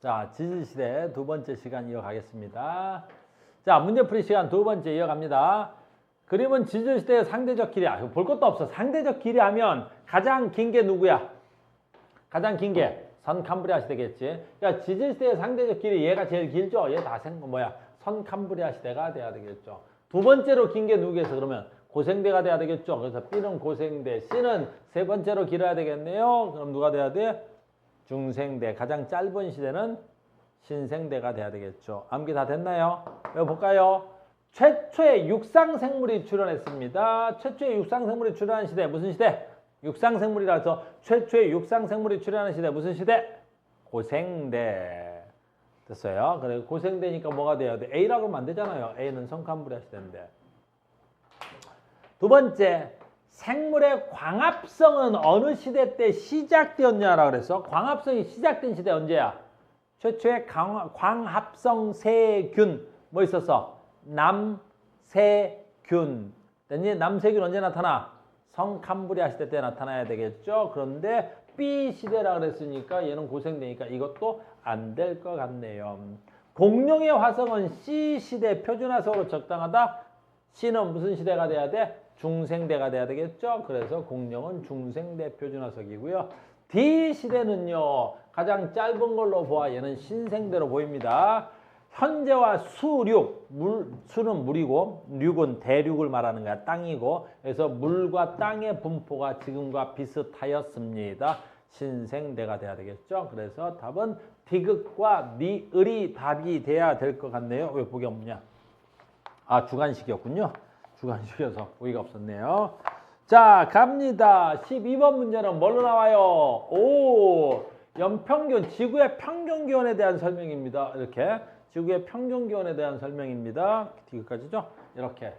자, 지질시대 두 번째 시간 이어가겠습니다. 자, 문제풀이 시간 두 번째 이어갑니다. 그림은 지질시대의 상대적 길이, 아, 볼 것도 없어. 상대적 길이 하면 가장 긴 게 누구야? 가장 긴 게 선 캄브리아 시대겠지. 그러니까 지질시대의 상대적 길이 얘가 제일 길죠? 얘 다 생, 뭐야? 선 캄브리아 시대가 돼야 되겠죠. 두 번째로 긴 게 누구겠어? 그러면 고생대가 돼야 되겠죠. 그래서 B는 고생대, C는 세 번째로 길어야 되겠네요. 그럼 누가 돼야 돼? 중생대 가장 짧은 시대는 신생대가 돼야 되겠죠. 암기 다 됐나요? 여기 볼까요? 최초의 육상생물이 출현했습니다. 최초의 육상생물이 출현한 시대 무슨 시대? 육상생물이라서 최초의 육상생물이 출현한 시대 무슨 시대? 고생대 됐어요. 그래 고생대니까 뭐가 돼야 돼? A라고 하면 안 되잖아요. A는 성칸불야 시대인데. 두 번째 생물의 광합성은 어느 시대 때 시작되었냐라 그래서 광합성이 시작된 시대 언제야? 최초의 광, 광합성 세균 뭐 있었어? 남세균. 됐니? 남세균 언제 나타나? 성캄브리아 시대 때 나타나야 되겠죠. 그런데 B 시대라 그랬으니까 얘는 고생되니까 이것도 안 될 것 같네요. 공룡의 화성은 C 시대 표준화석으로 적당하다. C는 무슨 시대가 돼야 돼? 중생대가 돼야 되겠죠. 그래서 공룡은 중생대 표준화석이고요. D 시대는요. 가장 짧은 걸로 보아 얘는 신생대로 보입니다. 현재와 수륙, 물, 수는 물이고 륙은 대륙을 말하는 거야. 땅이고 그래서 물과 땅의 분포가 지금과 비슷하였습니다. 신생대가 돼야 되겠죠. 그래서 답은 디귿과 니을이 답이 돼야 될 것 같네요. 왜 보기 없냐? 아 주관식이었군요. 주관식이어서 보기가 없었네요. 자 갑니다. 12번 문제는 뭘로 나와요? 오 연평균 지구의 평균 기온에 대한 설명입니다. 이렇게 지구의 평균 기온에 대한 설명입니다. 디귿까지죠? 이렇게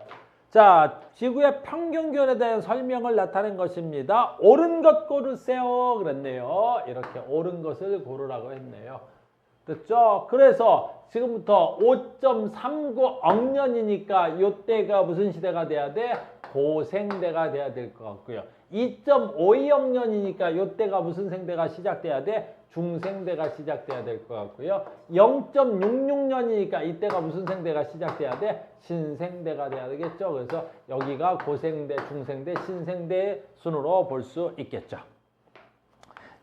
자 지구의 평균 기온에 대한 설명을 나타낸 것입니다. 옳은 것 고르세요. 그랬네요. 이렇게 옳은 것을 고르라고 했네요. 됐죠? 그래서 지금부터 5.39억 년이니까 이때가 무슨 시대가 돼야 돼? 고생대가 돼야 될 것 같고요. 2.52억 년이니까 이때가 무슨 생대가 시작돼야 돼? 중생대가 시작돼야 될 것 같고요. 0.66년이니까 이때가 무슨 생대가 시작돼야 돼? 신생대가 돼야 되겠죠. 그래서 여기가 고생대, 중생대, 신생대 순으로 볼 수 있겠죠.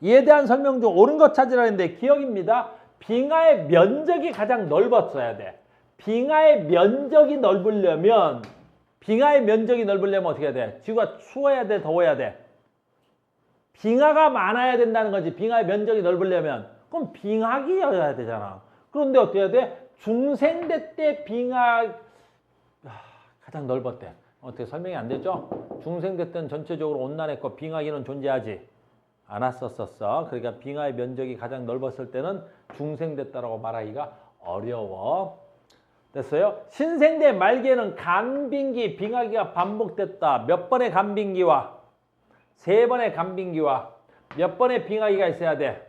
이에 대한 설명 중 옳은 것 찾으라는데 기억입니다. 빙하의 면적이 가장 넓었어야 돼. 빙하의 면적이 넓으려면 빙하의 면적이 넓으려면 어떻게 해야 돼? 지구가 추워야 돼, 더워야 돼? 빙하가 많아야 된다는 거지. 빙하의 면적이 넓으려면 그럼 빙하기여야 되잖아. 그런데 어떻게 해야 돼? 중생대 때 빙하 아, 가장 넓었대. 어떻게 설명이 안 되죠? 중생대 때는 전체적으로 온난했고 빙하기는 존재하지 않았었었어. 그러니까 빙하의 면적이 가장 넓었을 때는 중생됐다라고 말하기가 어려워. 됐어요? 신생대 말기에는 간빙기, 빙하기가 반복됐다. 몇 번의 간빙기와 세 번의 간빙기와 몇 번의 빙하기가 있어야 돼?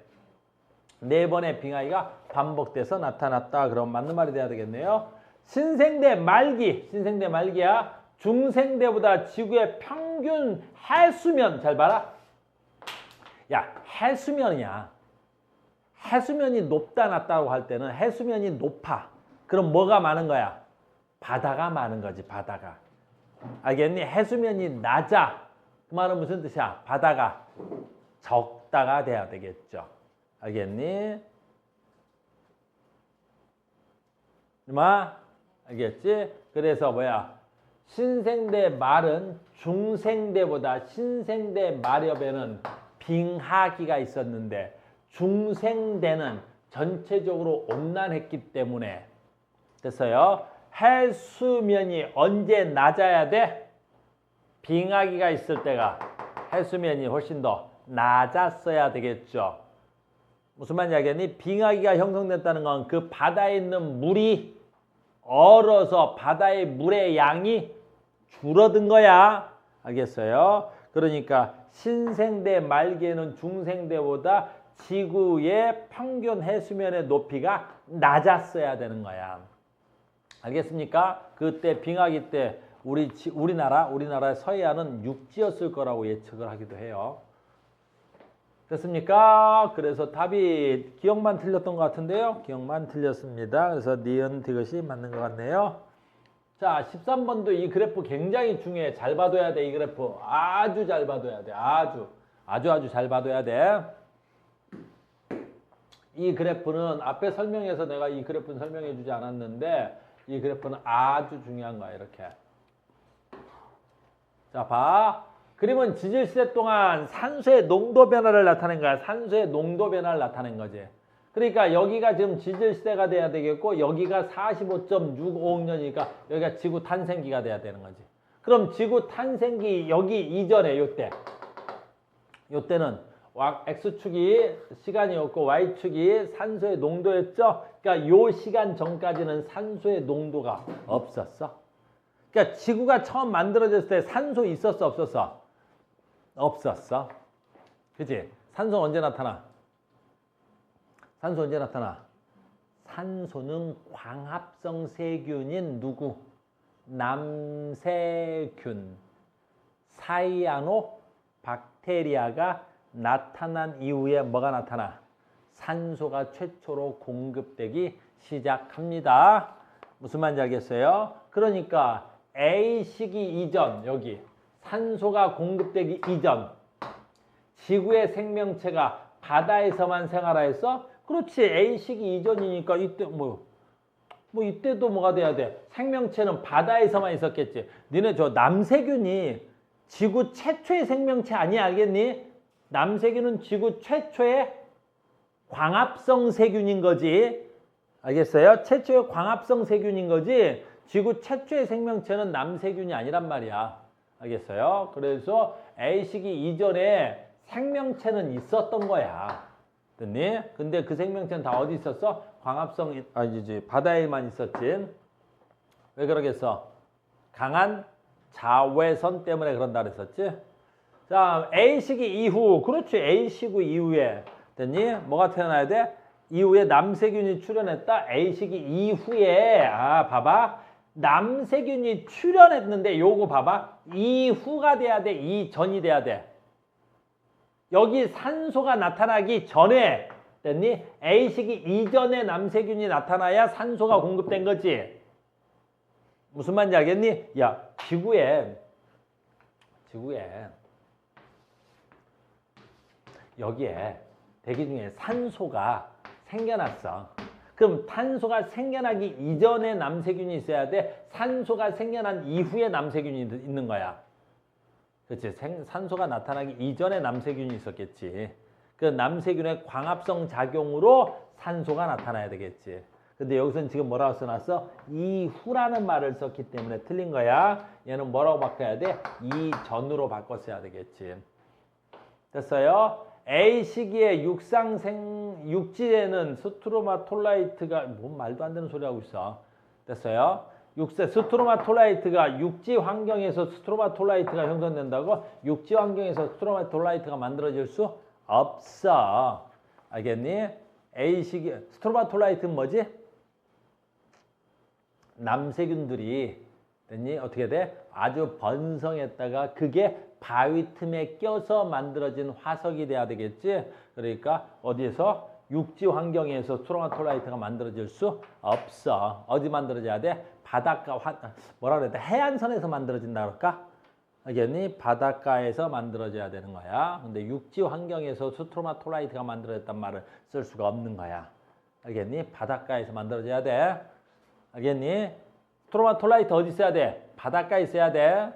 네 번의 빙하기가 반복돼서 나타났다. 그럼 맞는 말이 돼야 되겠네요. 신생대 말기, 신생대 말기야. 중생대보다 지구의 평균 해수면 잘 봐라. 야, 해수면이야. 해수면이 높다 낮다고 할 때는 해수면이 높아. 그럼 뭐가 많은 거야? 바다가 많은 거지, 바다가. 알겠니? 해수면이 낮아. 그 말은 무슨 뜻이야? 바다가 적다가 돼야 되겠죠. 알겠니? 마 알겠지? 그래서 뭐야? 신생대 말은 중생대보다 신생대 말엽에는 빙하기가 있었는데 중생대는 전체적으로 온난했기 때문에 됐어요. 해수면이 언제 낮아야 돼? 빙하기가 있을 때가 해수면이 훨씬 더 낮았어야 되겠죠. 무슨 말인지 알겠니? 빙하기가 형성됐다는 건 그 바다에 있는 물이 얼어서 바다의 물의 양이 줄어든 거야. 알겠어요? 그러니까 신생대 말기에는 중생대보다 지구의 평균 해수면의 높이가 낮았어야 되는 거야. 알겠습니까? 그때 빙하기 때 우리 지- 우리나라 우리나라의 서해안은 육지였을 거라고 예측을 하기도 해요. 됐습니까? 그래서 답이 기억만 틀렸던 것 같은데요. 기억만 틀렸습니다. 그래서 니은 디귿이 맞는 것 같네요. 자, 13번도 이 그래프 굉장히 중요해. 잘 봐둬야 돼, 이 그래프. 아주 잘 봐둬야 돼. 아주. 아주 아주 잘 봐둬야 돼. 이 그래프는 앞에 설명해서 내가 이 그래프는 설명해 주지 않았는데 이 그래프는 아주 중요한 거야, 이렇게. 자, 봐. 그림은 지질 시대 동안 산소의 농도 변화를 나타낸 거야. 산소의 농도 변화를 나타낸 거지. 그러니까 여기가 지금 지질 시대가 돼야 되겠고 여기가 45.656 년이니까 여기가 지구 탄생기가 돼야 되는 거지. 그럼 지구 탄생기 여기 이전에 요때 요때는 x축이 시간이었고 y축이 산소의 농도였죠. 그러니까 요 시간 전까지는 산소의 농도가 없었어. 그러니까 지구가 처음 만들어졌을 때 산소 있었어 없었어? 없었어. 그지? 산소 언제 나타나? 산소 언제 나타나? 산소는 광합성 세균인 누구? 남세균, 사이아노 박테리아가 나타난 이후에 뭐가 나타나? 산소가 최초로 공급되기 시작합니다. 무슨 말인지 알겠어요? 그러니까 A 시기 이전 여기 산소가 공급되기 이전 지구의 생명체가 바다에서만 생활하였어? 그렇지 A 시기 이전이니까 이때 뭐, 뭐 이때도 뭐가 돼야 돼? 생명체는 바다에서만 있었겠지. 니네 저 남세균이 지구 최초의 생명체 아니야 알겠니? 남세균은 지구 최초의 광합성 세균인 거지. 알겠어요? 최초의 광합성 세균인 거지. 지구 최초의 생명체는 남세균이 아니란 말이야. 알겠어요? 그래서 A식이 이전에 생명체는 있었던 거야. 됐니? 근데 그 생명체는 다 어디 있었어? 광합성, 아니지, 바다에만 있었지. 왜 그러겠어? 강한 자외선 때문에 그런다 그랬었지? 자, A식이 이후, 그렇지. A식이 이후에. 됐니? 뭐가 태어나야 돼? 이후에 남세균이 출현했다. A식이 이후에, 아, 봐봐. 남세균이 출현했는데 요거 봐봐. 이후가 돼야 돼. 이전이 돼야 돼. 여기 산소가 나타나기 전에 됐니? A식이 이전에 남세균이 나타나야 산소가 공급된 거지. 무슨 말인지 알겠니? 야, 지구에 지구에 여기에 대기 중에 산소가 생겨났어. 그럼 탄소가 생겨나기 이전에 남세균이 있어야 돼. 산소가 생겨난 이후에 남세균이 있는 거야. 그렇지. 생, 산소가 나타나기 이전에 남세균이 있었겠지. 그 남세균의 광합성 작용으로 산소가 나타나야 되겠지. 근데 여기서는 지금 뭐라고 써놨어? 이후라는 말을 썼기 때문에 틀린 거야. 얘는 뭐라고 바꿔야 돼? 이전으로 바꿨어야 되겠지. 됐어요? A 시기에 육상생 육지에는 스트로마톨라이트가 뭔 말도 안 되는 소리 하고 있어. 됐어요? 육세 스트로마톨라이트가 육지 환경에서 스트로마톨라이트가 형성된다고 육지 환경에서 스트로마톨라이트가 만들어질 수 없어. 알겠니? A 시기 스트로마톨라이트는 뭐지? 남세균들이 됐니? 어떻게 돼? 아주 번성했다가 그게 바위 틈에 껴서 만들어진 화석이 돼야 되겠지. 그러니까 어디에서 육지 환경에서 스트로마톨라이트가 만들어질 수 없어. 어디 만들어져야 돼? 바닷가 화, 뭐라 그래야 돼? 해안선에서 만들어진다 그럴까? 알겠니? 바닷가에서 만들어져야 되는 거야. 근데 육지 환경에서 스트로마톨라이트가 만들어졌단 말을 쓸 수가 없는 거야. 알겠니? 바닷가에서 만들어져야 돼. 알겠니? 스트로마톨라이트 어디 있어야 돼? 바닷가에 있어야 돼.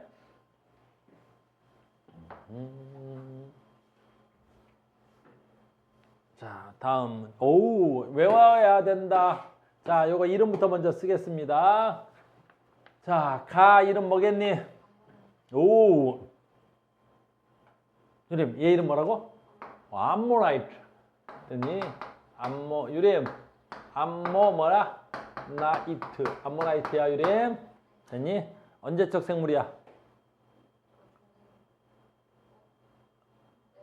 음. 자, 다음. 오, 외워야 된다. 자, 요거 이름부터 먼저 쓰겠습니다. 자, 가 이름 뭐겠니? 오. 유림, 얘 이름 뭐라고? 암모라이트. 됐니? 암모, 유림. 암모 뭐라? 나이트. 암모라이트야, 유림. 됐니? 언제적 생물이야?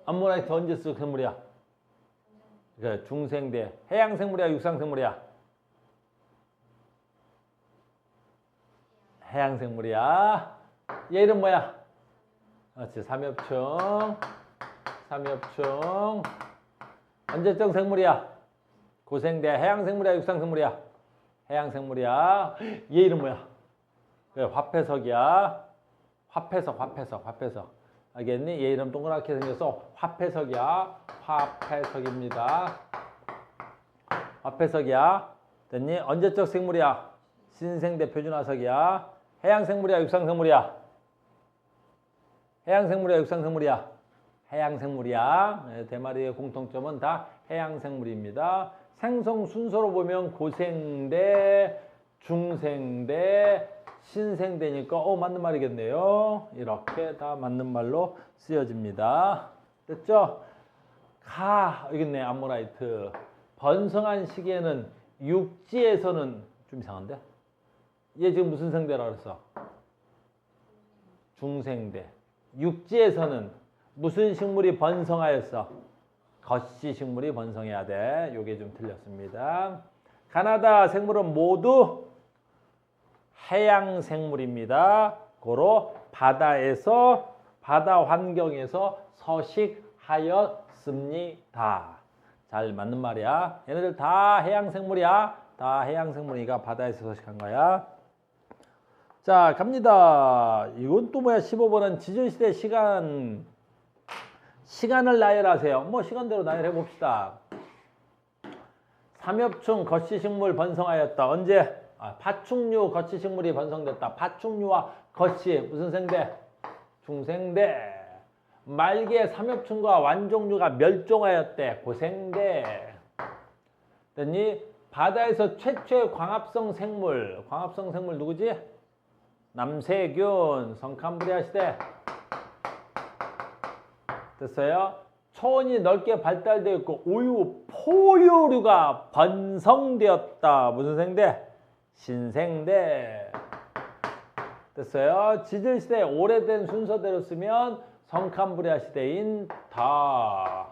암모라이트 언제 쓰 생물이야? 그 중생대 해양 생물이야 육상 생물이야? 해양 생물이야. 얘 이름 뭐야? 그렇지 삼엽충 삼엽충 언제적 생물이야? 고생대 해양생물이야 육상생물이야? 해양생물이야. 얘 이름 뭐야? 그래 화폐석이야. 화폐석 화폐석 화폐석. 알겠니? 얘 이름 동그랗게 생겨서 화폐석이야. 화폐석입니다. 화폐석이야. 됐니? 언제적 생물이야? 신생 대 표준화석이야. 해양 생물이야 육상 생물이야? 해양 생물이야 육상 생물이야? 해양 생물이야. 네, 대마리의 공통점은 다 해양 생물입니다. 생성 순서로 보면 고생대, 중생대, 신생대니까 어 맞는 말이겠네요. 이렇게 다 맞는 말로 쓰여집니다. 됐죠? 가 여기 있네 암모라이트. 번성한 시기에는 육지에서는 좀 이상한데? 얘 지금 무슨 생대라 그랬어? 중생대. 육지에서는 무슨 식물이 번성하였어? 겉시 식물이 번성해야 돼. 요게 좀 틀렸습니다. 가나다 생물은 모두 해양 생물입니다. 고로 바다에서 바다 환경에서 서식하였습니다. 잘 맞는 말이야. 얘네들 다 해양 생물이야. 다 해양 생물이니까 바다에서 서식한 거야. 자, 갑니다. 이건 또 뭐야? 15번은 지질시대 시간 시간을 나열하세요. 뭐 시간대로 나열해 봅시다. 삼엽충 거시식물 번성하였다. 언제? 아, 파충류 거시식물이 번성됐다. 파충류와 거시 무슨 생대? 중생대. 말기에 삼엽충과 완종류가 멸종하였대. 고생대. 됐니? 바다에서 최초의 광합성 생물. 광합성 생물 누구지? 남세균. 성캄브리아 시대. 됐어요? 초원이 넓게 발달되어 있고 우유 포유류가 번성되었다. 무슨 생대? 신생대. 됐어요? 지질 시대 오래된 순서대로 쓰면 성캄브리아 시대인 다,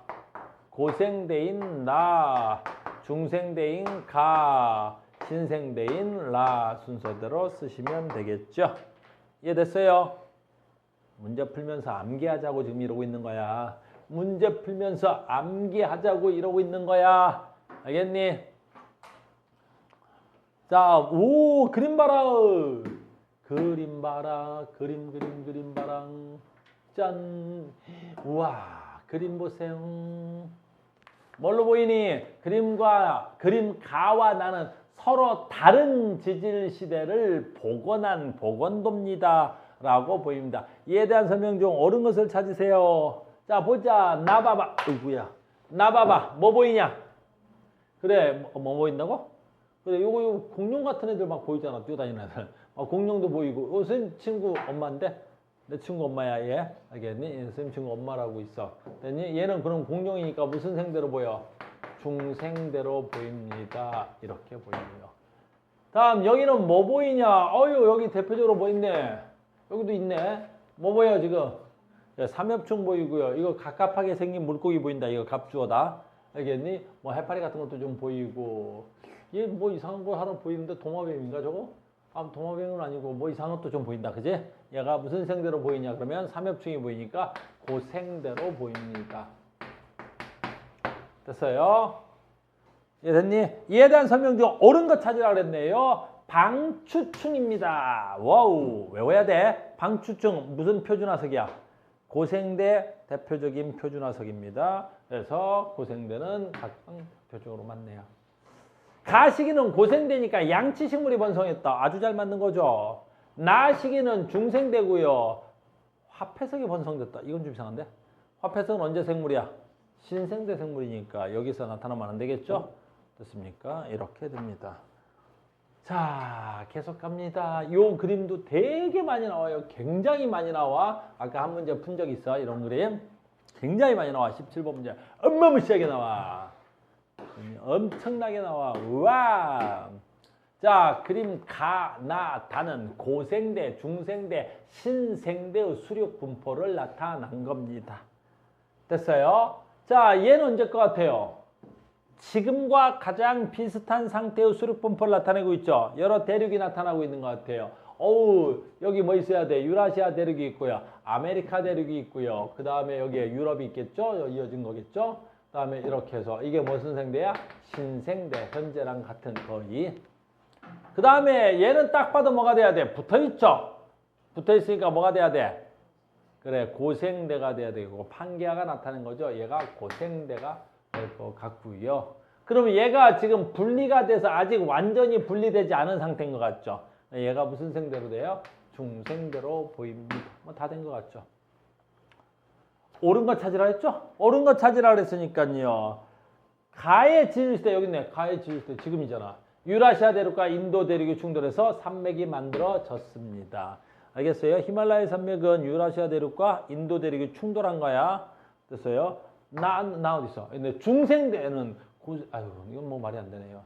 고생대인 나, 중생대인 가, 신생대인 라 순서대로 쓰시면 되겠죠? 이해됐어요? 문제 풀면서 암기하자고 지금 이러고 있는 거야. 문제 풀면서 암기하자고 이러고 있는 거야. 알겠니? 자, 오, 그림 봐라. 그림. 그림, 그림, 그림 봐라. 짠. 우와, 그림 보세요. 뭘로 보이니? 그림과, 그림 가와 나는 서로 다른 지질 시대를 복원한 복원도입니다. 라고 보입니다. 이에 대한 설명 중 옳은 것을 찾으세요. 자, 보자. 나 봐봐. 어이구야. 나 봐봐. 뭐 보이냐? 그래, 뭐, 뭐 보인다고? 그래, 요거, 요거 공룡 같은 애들 막 보이잖아. 뛰어다니는 애들. 어, 공룡도 보이고. 어, 선생님 친구 엄마인데? 내 친구 엄마야, 얘. 알겠니? 얘 선생님 친구 엄마라고 있어. 됐니? 얘는 그럼 공룡이니까 무슨 생대로 보여? 중생대로 보입니다. 이렇게 보이고요. 다음, 여기는 뭐 보이냐? 어유, 여기 대표적으로 뭐 있네? 여기도 있네. 뭐 보여, 지금? 예, 삼엽충 보이고요. 이거 갑갑하게 생긴 물고기 보인다. 이거 갑주어다. 알겠니? 뭐 해파리 같은 것도 좀 보이고. 얘 뭐 이상한 거 하나 보이는데 도마뱀인가 저거? 아, 도마뱀은 아니고 뭐 이상한 것도 좀 보인다. 그지? 얘가 무슨 생대로 보이냐? 그러면 삼엽충이 보이니까 그 생대로 보입니다. 됐어요? 예, 됐니? 이에 대한 설명 중 옳은 거 찾으라 그랬네요. 방추충입니다. 와우, 외워야 돼. 방추충 무슨 표준화석이야? 고생대 대표적인 표준화석입니다. 그래서 고생대는 각각 대표적으로 맞네요. 가시기는 고생대니까 양치식물이 번성했다. 아주 잘 맞는 거죠. 나시기는 중생대고요. 화폐석이 번성됐다. 이건 좀 이상한데? 화폐석은 언제 생물이야? 신생대 생물이니까 여기서 나타나면 안 되겠죠? 됐습니까? 이렇게 됩니다. 자, 계속 갑니다. 요 그림도 되게 많이 나와요. 굉장히 많이 나와. 아까 한 문제 푼 적 있어. 이런 그림. 굉장히 많이 나와. 17번 문제. 어마무시하게 나와. 음, 엄청나게 나와. 우와. 자, 그림 가, 나, 다는 고생대, 중생대, 신생대의 수륙 분포를 나타난 겁니다. 됐어요? 자, 얘는 언제 것 같아요? 지금과 가장 비슷한 상태의 수륙 분포를 나타내고 있죠. 여러 대륙이 나타나고 있는 것 같아요. 어우, 여기 뭐 있어야 돼? 유라시아 대륙이 있고요. 아메리카 대륙이 있고요. 그 다음에 여기에 유럽이 있겠죠? 이어진 거겠죠? 그다음에 이렇게 해서 이게 무슨 생대야? 신생대 현재랑 같은 거의. 그 다음에 얘는 딱 봐도 뭐가 돼야 돼? 붙어 있죠. 붙어 있으니까 뭐가 돼야 돼? 그래 고생대가 돼야 되고 판계가 나타나는 거죠. 얘가 고생대가 될 것 같고요. 그러면 얘가 지금 분리가 돼서 아직 완전히 분리되지 않은 상태인 것 같죠. 얘가 무슨 생대로 돼요? 중생대로 보입니다. 뭐 다 된 것 같죠. 옳은 거 찾으라 했죠? 옳은 거 찾으라 그랬으니까요. 가의 지질시대 여기 있네. 가의 지질시대 지금이잖아. 유라시아 대륙과 인도 대륙이 충돌해서 산맥이 만들어졌습니다. 알겠어요? 히말라야 산맥은 유라시아 대륙과 인도 대륙이 충돌한 거야. 됐어요? 나, 나 어디 있어? 근데 중생대는 고, 아유, 이건 뭐 말이 안 되네요.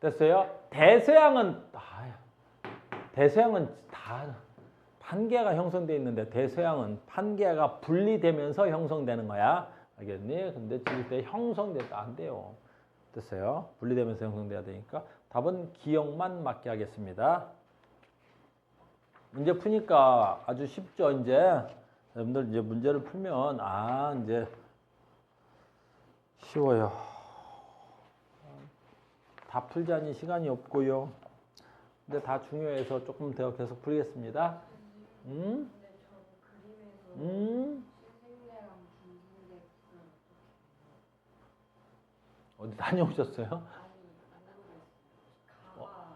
됐어요? 대서양은 아, 대서양은 다 판계가 형성돼 있는데 대서양은 판계가 분리되면서 형성되는 거야. 알겠니? 근데 지금 때 형성돼도 안 돼요. 됐어요? 분리되면서 형성돼야 되니까 답은 기억만 맞게 하겠습니다. 문제 푸니까 아주 쉽죠, 이제. 여러분들 이제 문제를 풀면 아, 이제 쉬워요. 다 풀자니 시간이 없고요. 근데 다 중요해서 조금 더 계속 풀겠습니다. 중생대 어디 다녀오셨어요? 가가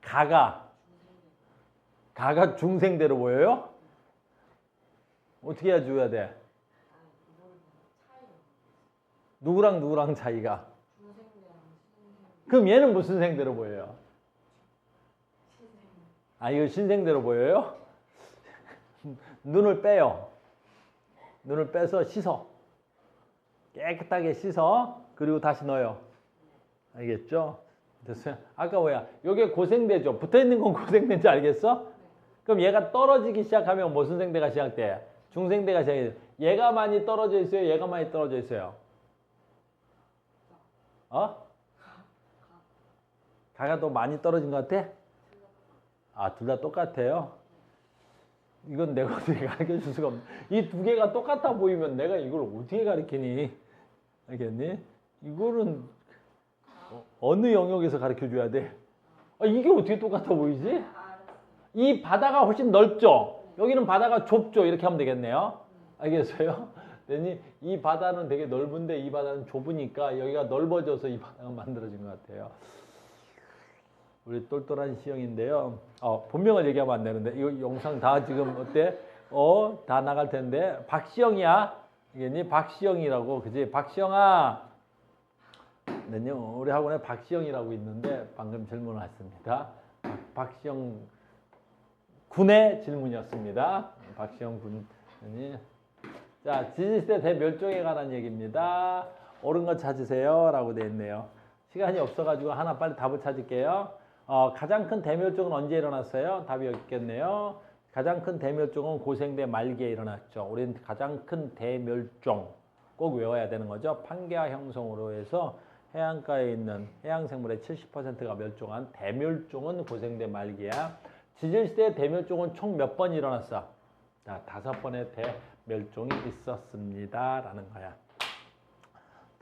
가가 중생대 가가 중생대로 보여요? 어떻게 해야 줘야 돼? 누구랑 누구랑 차이가? 그럼 얘는 무슨 생대로 보여요? 아 이거 신생대로 보여요? 눈을 빼요. 눈을 빼서 씻어. 깨끗하게 씻어. 그리고 다시 넣어요. 알겠죠? 됐어요? 아까 뭐야? 요게 고생대죠. 붙어 있는 건 고생대인지 알겠어? 그럼 얘가 떨어지기 시작하면 무슨 생대가 시작돼? 중생대가 시작해. 얘가 많이 떨어져 있어요? 얘가 많이 떨어져 있어요? 어? 가가 더 많이 떨어진 것 같아? 아, 둘 다 똑같아요? 이건 내가 어떻게 가르쳐 줄 수가 없네. 이두 개가 똑같아 보이면 내가 이걸 어떻게 가르치니? 알겠니? 이거는 어- 어느 영역에서 가르쳐 줘야 돼? 아, 이게 어떻게 똑같아 보이지? 이 바다가 훨씬 넓죠? 여기는 바다가 좁죠? 이렇게 하면 되겠네요. 알겠어요? 되니 이 바다는 되게 넓은데 이 바다는 좁으니까 여기가 넓어져서 이 바다가 만들어진 것 같아요. 우리 똘똘한 시영인데요. 어, 본명을 얘기하면 안 되는데 이거 영상 다 지금 어때? 어, 다 나갈 텐데 박시영이야. 이게니 박시영이라고 그지? 박시영아. 네요. 우리 학원에 박시영이라고 있는데 방금 질문을 했습니다. 박- 박시영 군의 질문이었습니다. 박시영 군이 자 지지시대 대멸종에 관한 얘기입니다. 옳은 거 찾으세요라고 되어 있네요. 시간이 없어가지고 하나 빨리 답을 찾을게요. 어, 가장 큰 대멸종은 언제 일어났어요? 답이 없겠네요. 가장 큰 대멸종은 고생대 말기에 일어났죠. 우리는 가장 큰 대멸종 꼭 외워야 되는 거죠. 판계화 형성으로 해서 해안가에 있는 해양 생물의 70%가 멸종한 대멸종은 고생대 말기야. 지질시대 대멸종은 총 몇 번 일어났어? 자, 다섯 번의 대멸종이 있었습니다라는 거야.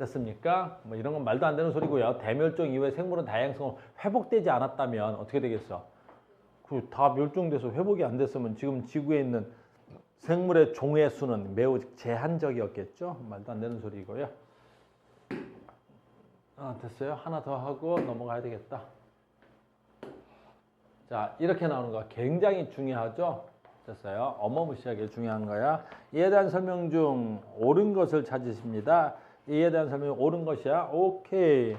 됐습니까? 뭐 이런 건 말도 안 되는 소리고요. 대멸종 이후에 생물은 다양성은 회복되지 않았다면 어떻게 되겠어? 그 다 멸종돼서 회복이 안 됐으면 지금 지구에 있는 생물의 종의 수는 매우 제한적이었겠죠? 말도 안 되는 소리고요. 아, 됐어요. 하나 더 하고 넘어가야 되겠다. 자, 이렇게 나오는 거 굉장히 중요하죠? 됐어요. 어마무시하게 중요한 거야. 이에 대한 설명 중 옳은 것을 찾으십니다. 이에 대한 설명이 옳은 것이야. 오케이.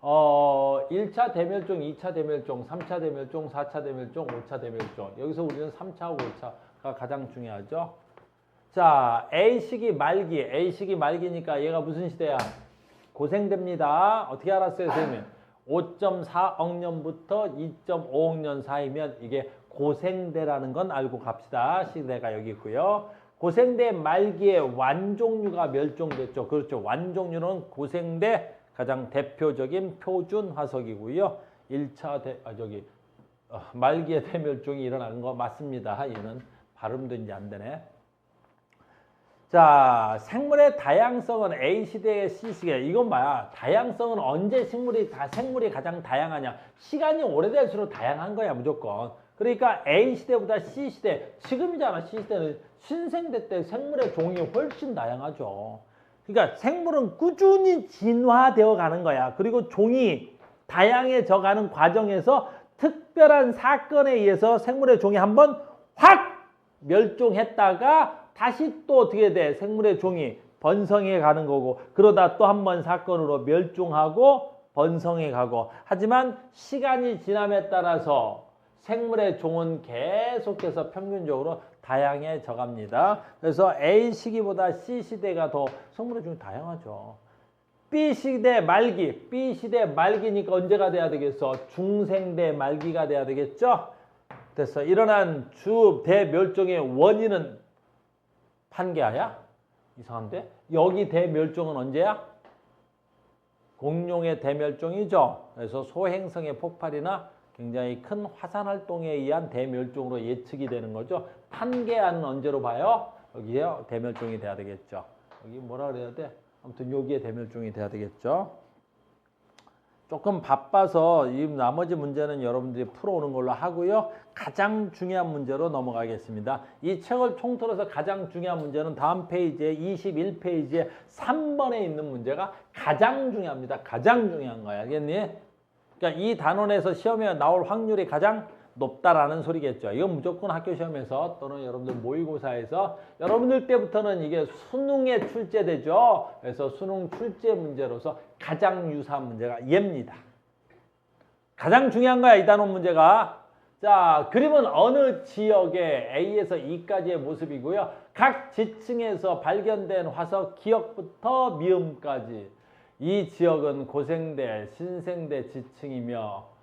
어, 1차 대멸종, 2차 대멸종, 3차 대멸종, 4차 대멸종, 5차 대멸종. 여기서 우리는 3차하고 5차가 가장 중요하죠. 자, A식이 말기, A식이 말기니까 얘가 무슨 시대야? 고생됩니다. 어떻게 알았어요, 선생님? 5.4억 년부터 2.5억 년 사이면 이게 고생대라는 건 알고 갑시다. 시대가 여기 있고요. 고생대 말기에 완종류가 멸종됐죠. 그렇죠. 완종류는 고생대 가장 대표적인 표준 화석이고요. 1차 대, 아, 저기, 어, 말기에 대멸종이 일어나는 거 맞습니다. 얘는 발음도 이제 안 되네. 자, 생물의 다양성은 A 시대의 C 시대. 이건 뭐야? 다양성은 언제 식물이 다 생물이 가장 다양하냐? 시간이 오래될수록 다양한 거야, 무조건. 그러니까 A 시대보다 C 시대, 지금이잖아. C 시대는 신생대 때 생물의 종이 훨씬 다양하죠. 그러니까 생물은 꾸준히 진화되어 가는 거야. 그리고 종이 다양해져 가는 과정에서 특별한 사건에 의해서 생물의 종이 한번 확 멸종했다가 다시 또 어떻게 돼? 생물의 종이 번성해 가는 거고 그러다 또 한 번 사건으로 멸종하고 번성해 가고 하지만 시간이 지남에 따라서 생물의 종은 계속해서 평균적으로 다양해져 갑니다. 그래서 A 시기보다 C 시대가 더 생물의 종이 다양하죠. B 시대 말기, B 시대 말기니까 언제가 돼야 되겠어? 중생대 말기가 돼야 되겠죠? 됐어. 일어난 주 대멸종의 원인은 판개아야? 이상한데? 여기 대멸종은 언제야? 공룡의 대멸종이죠. 그래서 소행성의 폭발이나 굉장히 큰 화산 활동에 의한 대멸종으로 예측이 되는 거죠. 판개아는 언제로 봐요? 여기에 대멸종이 돼야 되겠죠. 여기 뭐라 그래야 돼? 아무튼 여기에 대멸종이 돼야 되겠죠. 조금 바빠서 이 나머지 문제는 여러분들이 풀어오는 걸로 하고요. 가장 중요한 문제로 넘어가겠습니다. 이 책을 통틀어서 가장 중요한 문제는 다음 페이지에 21페이지에 3번에 있는 문제가 가장 중요합니다. 가장 중요한 거야. 알겠니? 그러니까 이 단원에서 시험에 나올 확률이 가장 높다라는 소리겠죠. 이건 무조건 학교 시험에서 또는 여러분들 모의고사에서 여러분들 때부터는 이게 수능에 출제되죠. 그래서 수능 출제 문제로서 가장 유사한 문제가 얘입니다. 가장 중요한 거야 이 단원 문제가. 자 그림은 어느 지역의 A에서 E까지의 모습이고요. 각 지층에서 발견된 화석 기억부터 미음까지 이 지역은 고생대, 신생대 지층이며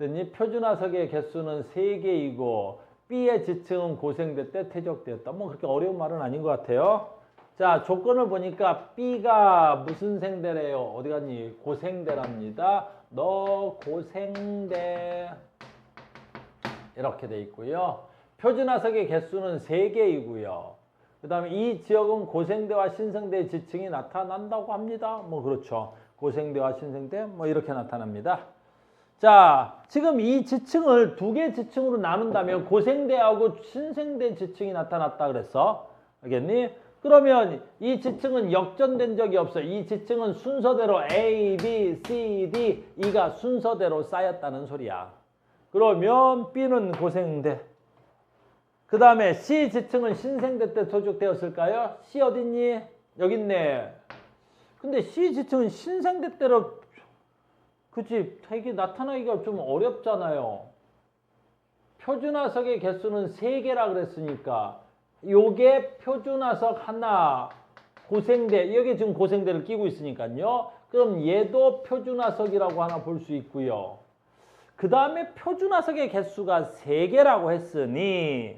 더니 표준화석의 개수는 세개이고 B의 지층은 고생대 때 퇴적되었다. 뭐 그렇게 어려운 말은 아닌 것 같아요. 자, 조건을 보니까 B가 무슨 생대래요? 어디 갔니? 고생대랍니다. 너 고생대 이렇게 돼 있고요. 표준화석의 개수는 세개이고요 그 다음에 이 지역은 고생대와 신생대 지층이 나타난다고 합니다. 뭐 그렇죠. 고생대와 신생대 뭐 이렇게 나타납니다. 자, 지금 이 지층을 두 개 지층으로 나눈다면 고생대하고 신생대 지층이 나타났다 그랬어. 알겠니? 그러면 이 지층은 역전된 적이 없어. 이 지층은 순서대로 A, B, C, D, E가 순서대로 쌓였다는 소리야. 그러면 B는 고생대. 그 다음에 C 지층은 신생대 때 조직되었을까요? C 어딨니? 여기 있네. 근데 C 지층은 신생대 때로 그치 이게 나타나기가 좀 어렵잖아요. 표준화석의 개수는 세개라 그랬으니까 요게 표준화석 하나 고생대 여기 지금 고생대를 끼고 있으니까요. 그럼 얘도 표준화석이라고 하나 볼 수 있고요. 그 다음에 표준화석의 개수가 세개라고 했으니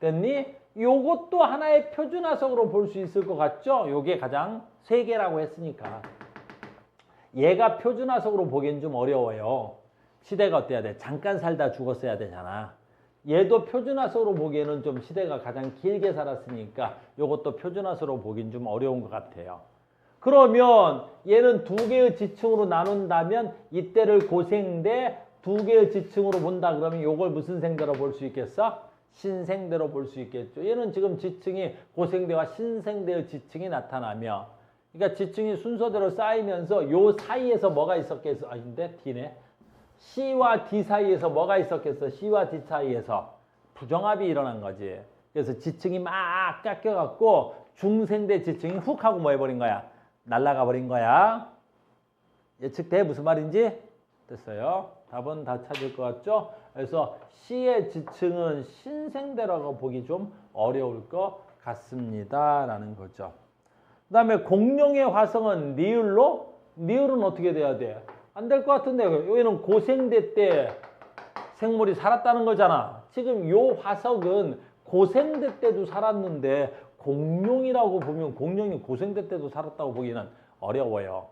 됐니? 요것도 하나의 표준화석으로 볼 수 있을 것 같죠? 요게 가장 세개라고 했으니까 얘가 표준화석으로 보기엔 좀 어려워요. 시대가 어때야 돼? 잠깐 살다 죽었어야 되잖아. 얘도 표준화석으로 보기에는 좀 시대가 가장 길게 살았으니까 요것도 표준화석으로 보기엔 좀 어려운 것 같아요. 그러면 얘는 두 개의 지층으로 나눈다면 이때를 고생대 두 개의 지층으로 본다 그러면 요걸 무슨 생대로 볼 수 있겠어? 신생대로 볼 수 있겠죠. 얘는 지금 지층이 고생대와 신생대의 지층이 나타나며 그러니까 지층이 순서대로 쌓이면서 요 사이에서 뭐가 있었겠어? 아닌데 D네. C와 D 사이에서 뭐가 있었겠어? C와 D 사이에서 부정합이 일어난 거지. 그래서 지층이 막 깎여갖고 중생대 지층이 훅 하고 뭐 해버린 거야? 날아가 버린 거야. 예측돼? 무슨 말인지? 됐어요. 답은 다 찾을 것 같죠? 그래서 C의 지층은 신생대라고 보기 좀 어려울 것 같습니다. 라는 거죠. 그 다음에 공룡의 화성은 니을로? 니을은 어떻게 돼야 돼? 안 될 것 같은데 여기는 고생대 때 생물이 살았다는 거잖아. 지금 요 화석은 고생대 때도 살았는데 공룡이라고 보면 공룡이 고생대 때도 살았다고 보기는 어려워요.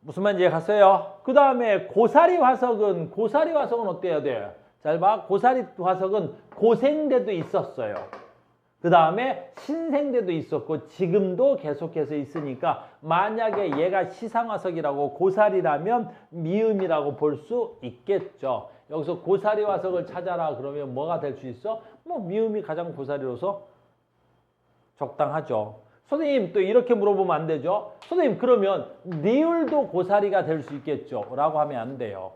무슨 말인지 이해갔어요? 그 다음에 고사리 화석은 고사리 화석은 어때야 돼? 잘 봐. 고사리 화석은 고생대도 있었어요. 그 다음에 신생대도 있었고 지금도 계속해서 있으니까 만약에 얘가 시상화석이라고 고사리라면 미음이라고 볼 수 있겠죠. 여기서 고사리 화석을 찾아라 그러면 뭐가 될 수 있어? 뭐 미음이 가장 고사리로서 적당하죠. 선생님 또 이렇게 물어보면 안 되죠. 선생님 그러면 니을도 고사리가 될 수 있겠죠. 라고 하면 안 돼요.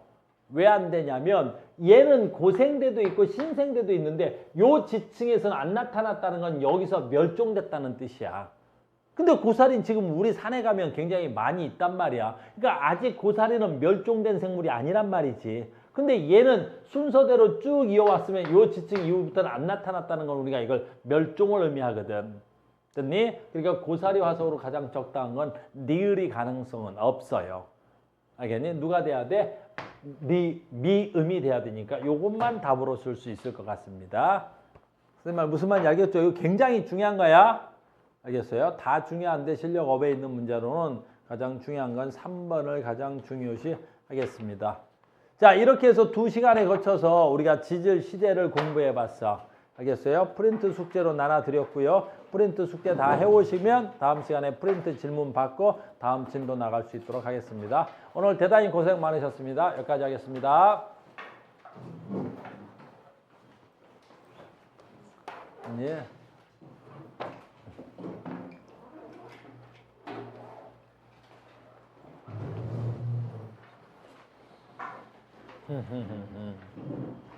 왜 안 되냐면 얘는 고생대도 있고 신생대도 있는데 요 지층에서는 안 나타났다는 건 여기서 멸종됐다는 뜻이야. 근데 고사리는 지금 우리 산에 가면 굉장히 많이 있단 말이야. 그러니까 아직 고사리는 멸종된 생물이 아니란 말이지. 근데 얘는 순서대로 쭉 이어왔으면 요 지층 이후부터는 안 나타났다는 건 우리가 이걸 멸종을 의미하거든. 됐니? 그러니까 고사리 화석으로 가장 적당한 건 니을이 가능성은 없어요. 알겠니? 누가 돼야 돼? 미, 미음이 돼야 되니까 요것만 답으로 쓸 수 있을 것 같습니다. 선생님 말 무슨 말인지 알겠죠? 이거 굉장히 중요한 거야. 알겠어요? 다 중요한데 실력 업에 있는 문제로는 가장 중요한 건 3번을 가장 중요시 하겠습니다. 자, 이렇게 해서 두 시간에 거쳐서 우리가 지질 시대를 공부해 봤어. 알겠어요? 프린트 숙제로 나눠 드렸고요. 프린트 숙제 다 해오시면 다음 시간에 프린트 질문 받고 다음 진도 나갈 수 있도록 하겠습니다. 오늘 대단히 고생 많으셨습니다. 여기까지 하겠습니다. 예. 흠, 흠, 흠, 흠.